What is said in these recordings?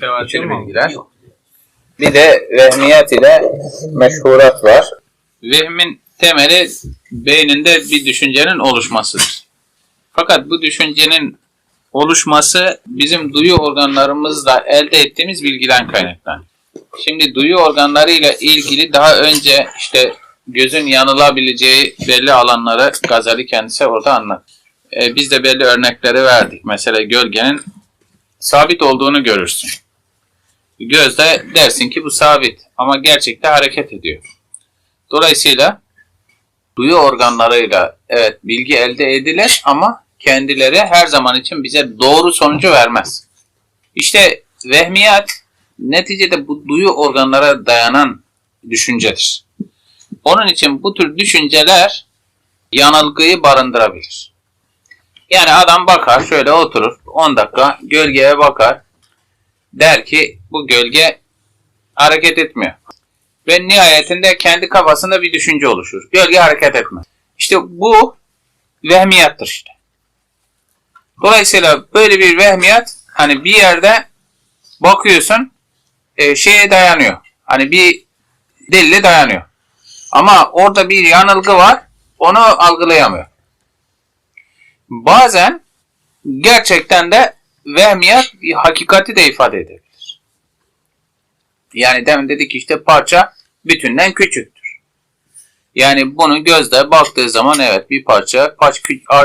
Tevatür bilgiler. Bir de vehmiyat ile meşhurat var. Vehmin temeli beyninde bir düşüncenin oluşmasıdır. Fakat bu düşüncenin oluşması bizim duyu organlarımızla elde ettiğimiz bilgiden kaynaklanıyor. Şimdi duyu organlarıyla ilgili daha önce işte gözün yanılabileceği belli alanları Gazali kendisi orada anlat. Ee, biz de belli örnekleri verdik. Mesela gölgenin sabit olduğunu görürsün. Gözde dersin ki bu sabit ama gerçekte hareket ediyor. Dolayısıyla duyu organlarıyla evet bilgi elde edilir ama kendileri her zaman için bize doğru sonucu vermez. İşte vehmiyat neticede bu duyu organlara dayanan düşüncedir. Onun için bu tür düşünceler yanılgıyı barındırabilir. Yani adam bakar şöyle oturur 10 dakika gölgeye bakar der ki bu gölge hareket etmiyor. Ve nihayetinde kendi kafasında bir düşünce oluşur. Gölge hareket etmez. İşte bu vehmiyattır işte. Dolayısıyla böyle bir vehmiyat hani bir yerde bakıyorsun e, şeye dayanıyor. Hani bir delile dayanıyor. Ama orada bir yanılgı var. Onu algılayamıyor. Bazen gerçekten de vehmiyat hakikati de ifade edebilir. Yani demin dedik işte parça bütünden küçüktür. Yani bunu gözle baktığı zaman evet bir parça kaç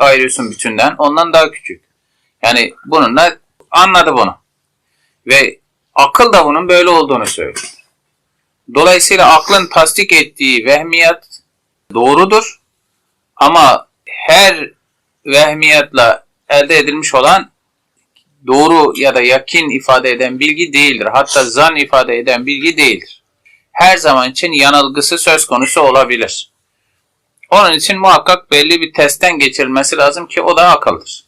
ayırıyorsun bütünden ondan daha küçük. Yani bununla anladı bunu. Ve akıl da bunun böyle olduğunu söylüyor. Dolayısıyla aklın tasdik ettiği vehmiyat doğrudur. Ama her vehmiyatla elde edilmiş olan doğru ya da yakin ifade eden bilgi değildir. Hatta zan ifade eden bilgi değildir. Her zaman için yanılgısı söz konusu olabilir. Onun için muhakkak belli bir testten geçirilmesi lazım ki o da akıldır.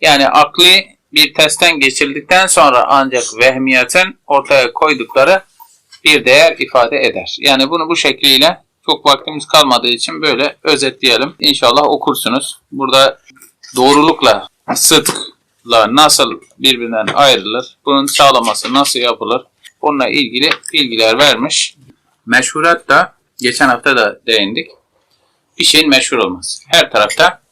Yani akli bir testten geçirildikten sonra ancak vehmiyatın ortaya koydukları bir değer ifade eder. Yani bunu bu şekliyle çok vaktimiz kalmadığı için böyle özetleyelim. İnşallah okursunuz. Burada doğrulukla, sıdkla nasıl birbirinden ayrılır, bunun sağlaması nasıl yapılır, bununla ilgili bilgiler vermiş. Meşhurat da geçen hafta da değindik. Bir şeyin meşhur olması. Her tarafta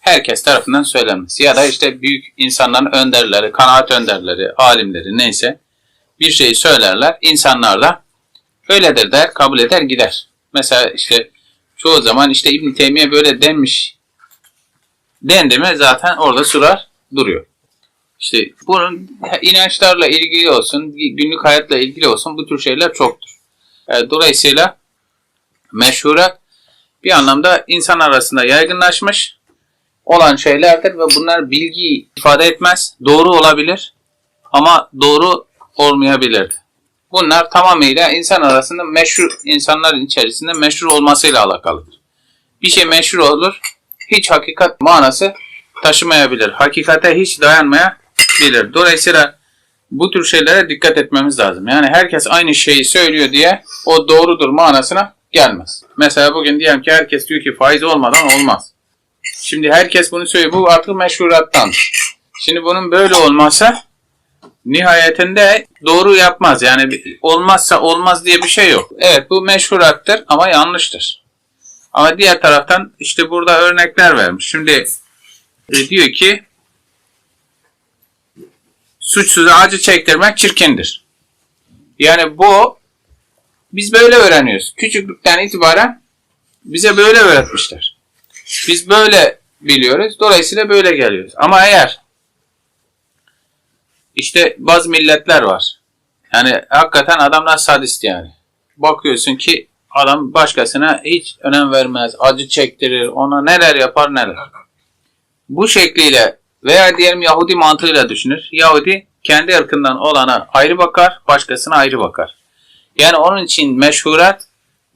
herkes tarafından söylenmesi. Ya da işte büyük insanların önderleri, kanaat önderleri, alimleri neyse bir şeyi söylerler. İnsanlar da öyledir der, kabul eder gider. Mesela işte çoğu zaman işte İbn Teymiye böyle demiş dendi mi zaten orada surar duruyor. İşte bunun inançlarla ilgili olsun, günlük hayatla ilgili olsun bu tür şeyler çoktur. E, dolayısıyla meşhurat bir anlamda insan arasında yaygınlaşmış olan şeylerdir ve bunlar bilgi ifade etmez. Doğru olabilir ama doğru olmayabilir. Bunlar tamamıyla insan arasında meşhur, insanların içerisinde meşhur olmasıyla alakalıdır. Bir şey meşhur olur, hiç hakikat manası taşımayabilir. Hakikate hiç dayanmayabilir. Dolayısıyla bu tür şeylere dikkat etmemiz lazım. Yani herkes aynı şeyi söylüyor diye o doğrudur manasına gelmez. Mesela bugün diyelim ki herkes diyor ki faiz olmadan olmaz. Şimdi herkes bunu söylüyor. Bu artık meşhurattan. Şimdi bunun böyle olması nihayetinde doğru yapmaz. Yani olmazsa olmaz diye bir şey yok. Evet bu meşhurattır ama yanlıştır. Ama diğer taraftan işte burada örnekler vermiş. Şimdi e, diyor ki suçsuza acı çektirmek çirkindir. Yani bu biz böyle öğreniyoruz. Küçüklükten itibaren bize böyle öğretmişler. Biz böyle biliyoruz. Dolayısıyla böyle geliyoruz. Ama eğer işte bazı milletler var. Yani hakikaten adamlar sadist yani. Bakıyorsun ki adam başkasına hiç önem vermez. Acı çektirir. Ona neler yapar neler. Bu şekliyle veya diyelim Yahudi mantığıyla düşünür. Yahudi kendi ırkından olana ayrı bakar, başkasına ayrı bakar. Yani onun için meşhurat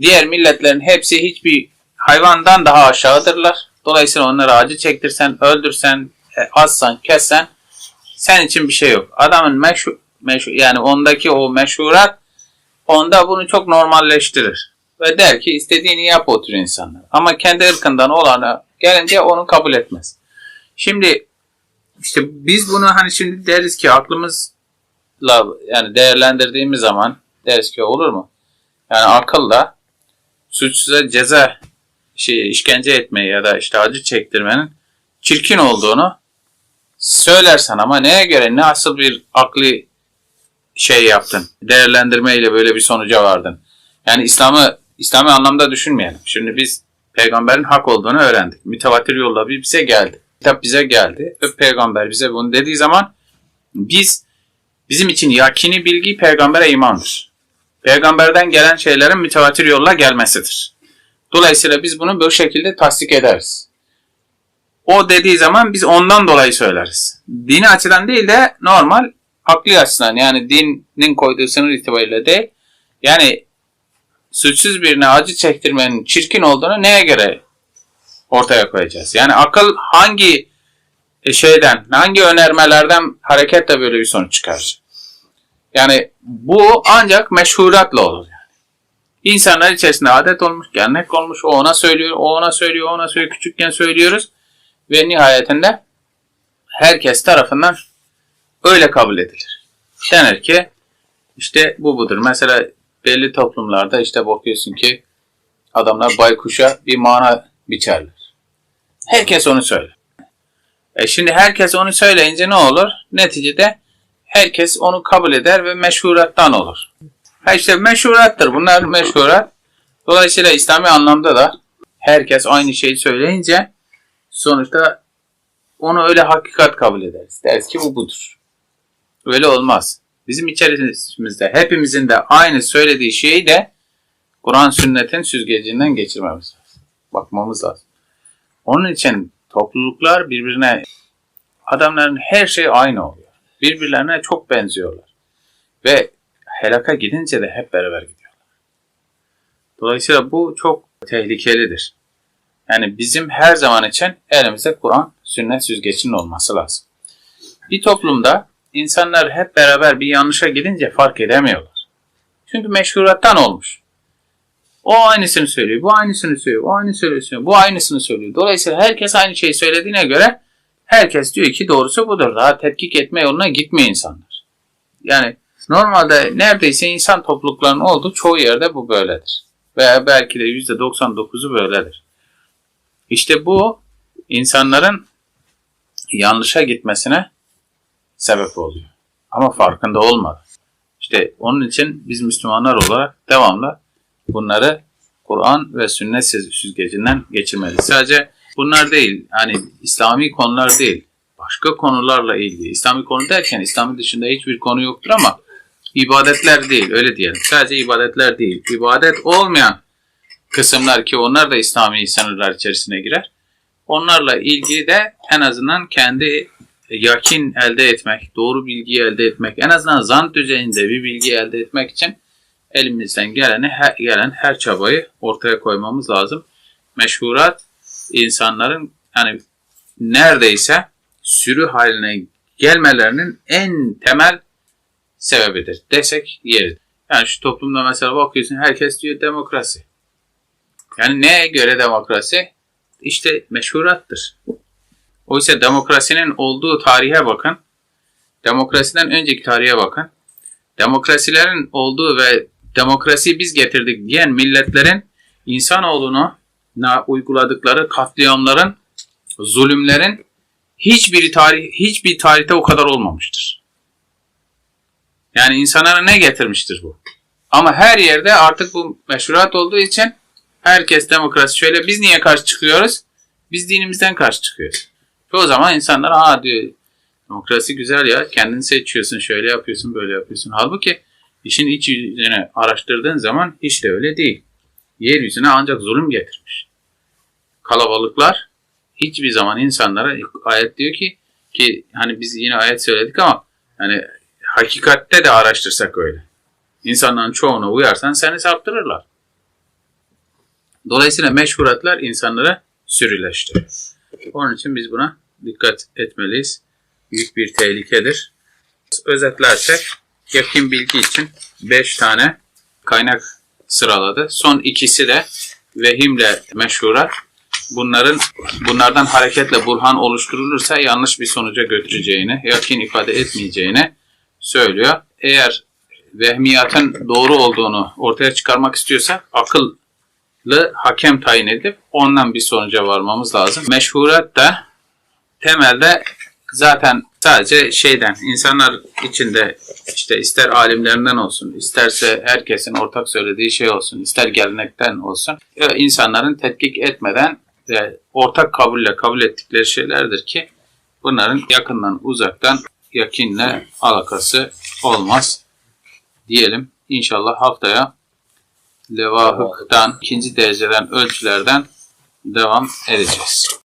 diğer milletlerin hepsi hiçbir hayvandan daha aşağıdırlar. Dolayısıyla onları acı çektirsen, öldürsen, e, assan, kessen sen için bir şey yok. Adamın meşhur, meşhur yani ondaki o meşhurat onda bunu çok normalleştirir. Ve der ki istediğini yap o tür insanlar. Ama kendi ırkından olanı gelince onu kabul etmez. Şimdi işte biz bunu hani şimdi deriz ki aklımız yani değerlendirdiğimiz zaman deriz ki olur mu? Yani akılla suçsuza ceza şey işkence etmeyi ya da işte acı çektirmenin çirkin olduğunu söylersen ama neye göre ne asıl bir akli şey yaptın. Değerlendirmeyle böyle bir sonuca vardın. Yani İslam'ı İslami anlamda düşünmeyelim. Şimdi biz peygamberin hak olduğunu öğrendik. Mütevatir yolla bir bize geldi. Kitap bize geldi. Ve peygamber bize bunu dediği zaman biz bizim için yakini bilgi peygambere imandır. Peygamberden gelen şeylerin mütevatir yolla gelmesidir. Dolayısıyla biz bunu bu şekilde tasdik ederiz. O dediği zaman biz ondan dolayı söyleriz. Dini açıdan değil de normal akli açıdan yani dinin koyduğu sınır itibariyle değil. Yani suçsuz birine acı çektirmenin çirkin olduğunu neye göre ortaya koyacağız? Yani akıl hangi e, şeyden, hangi önermelerden hareketle böyle bir sonuç çıkar? Yani bu ancak meşhuratla olur. Yani. İnsanlar içerisinde adet olmuş, gelenek olmuş, o ona söylüyor, o ona söylüyor, o ona söylüyor, küçükken söylüyoruz. Ve nihayetinde herkes tarafından öyle kabul edilir. Denir ki işte bu budur. Mesela belli toplumlarda işte bakıyorsun ki adamlar baykuşa bir mana biçerler. Herkes onu söyler. E şimdi herkes onu söyleyince ne olur? Neticede herkes onu kabul eder ve meşhurattan olur. Ha işte meşhurattır. Bunlar meşhurat. Dolayısıyla İslami anlamda da herkes aynı şeyi söyleyince sonuçta onu öyle hakikat kabul ederiz. Deriz ki bu budur. Öyle olmaz. Bizim içerimizde hepimizin de aynı söylediği şeyi de Kur'an sünnetin süzgecinden geçirmemiz lazım. Bakmamız lazım. Onun için topluluklar birbirine adamların her şey aynı oluyor. Birbirlerine çok benziyorlar. Ve helaka gidince de hep beraber gidiyorlar. Dolayısıyla bu çok tehlikelidir. Yani bizim her zaman için elimizde Kur'an, sünnet süzgecinin olması lazım. Bir toplumda insanlar hep beraber bir yanlışa gidince fark edemiyorlar. Çünkü meşhurattan olmuş. O aynısını söylüyor, bu aynısını söylüyor, o aynısını söylüyor, bu aynısını söylüyor. Dolayısıyla herkes aynı şeyi söylediğine göre herkes diyor ki doğrusu budur. Daha tetkik etme yoluna gitmiyor insanlar. Yani normalde neredeyse insan topluluklarının olduğu çoğu yerde bu böyledir. Veya belki de %99'u böyledir. İşte bu insanların yanlışa gitmesine sebep oluyor. Ama farkında olmadı. İşte onun için biz Müslümanlar olarak devamlı bunları Kur'an ve sünnet süzgecinden geçirmeliyiz. Sadece bunlar değil, hani İslami konular değil, başka konularla ilgili. İslami konu derken İslami dışında hiçbir konu yoktur ama ibadetler değil, öyle diyelim. Sadece ibadetler değil, ibadet olmayan kısımlar ki onlar da İslami sınırlar içerisine girer. Onlarla ilgili de en azından kendi yakin elde etmek, doğru bilgiyi elde etmek, en azından zan düzeyinde bir bilgi elde etmek için elimizden geleni, her, gelen her çabayı ortaya koymamız lazım. Meşhurat insanların hani neredeyse sürü haline gelmelerinin en temel sebebidir desek yeridir. Yani şu toplumda mesela bakıyorsun herkes diyor demokrasi. Yani neye göre demokrasi? İşte meşhurattır. Oysa demokrasinin olduğu tarihe bakın. Demokrasiden önceki tarihe bakın. Demokrasilerin olduğu ve demokrasiyi biz getirdik diyen milletlerin insanoğlunu uyguladıkları katliamların, zulümlerin hiçbir tarih hiçbir tarihte o kadar olmamıştır. Yani insanlara ne getirmiştir bu? Ama her yerde artık bu meşruat olduğu için herkes demokrasi şöyle biz niye karşı çıkıyoruz? Biz dinimizden karşı çıkıyoruz. Çoğu zaman insanlar aa diyor demokrasi güzel ya kendini seçiyorsun şöyle yapıyorsun böyle yapıyorsun. Halbuki işin iç yüzünü araştırdığın zaman hiç de öyle değil. Yeryüzüne ancak zulüm getirmiş. Kalabalıklar hiçbir zaman insanlara ayet diyor ki ki hani biz yine ayet söyledik ama hani hakikatte de araştırsak öyle. İnsanların çoğuna uyarsan seni saptırırlar. Dolayısıyla meşhuratlar insanlara sürüleştirir. Onun için biz buna dikkat etmeliyiz. Büyük bir tehlikedir. Özetlersek yakın bilgi için 5 tane kaynak sıraladı. Son ikisi de vehimle meşhurat. Bunların bunlardan hareketle burhan oluşturulursa yanlış bir sonuca götüreceğini, yakin ifade etmeyeceğini söylüyor. Eğer vehmiyatın doğru olduğunu ortaya çıkarmak istiyorsak akıllı hakem tayin edip ondan bir sonuca varmamız lazım. Meşhurat da temelde zaten sadece şeyden insanlar içinde işte ister alimlerinden olsun isterse herkesin ortak söylediği şey olsun ister gelenekten olsun e, insanların tetkik etmeden ve ortak kabulle kabul ettikleri şeylerdir ki bunların yakından uzaktan yakinle alakası olmaz diyelim. İnşallah haftaya levahıktan ikinci dereceden ölçülerden devam edeceğiz.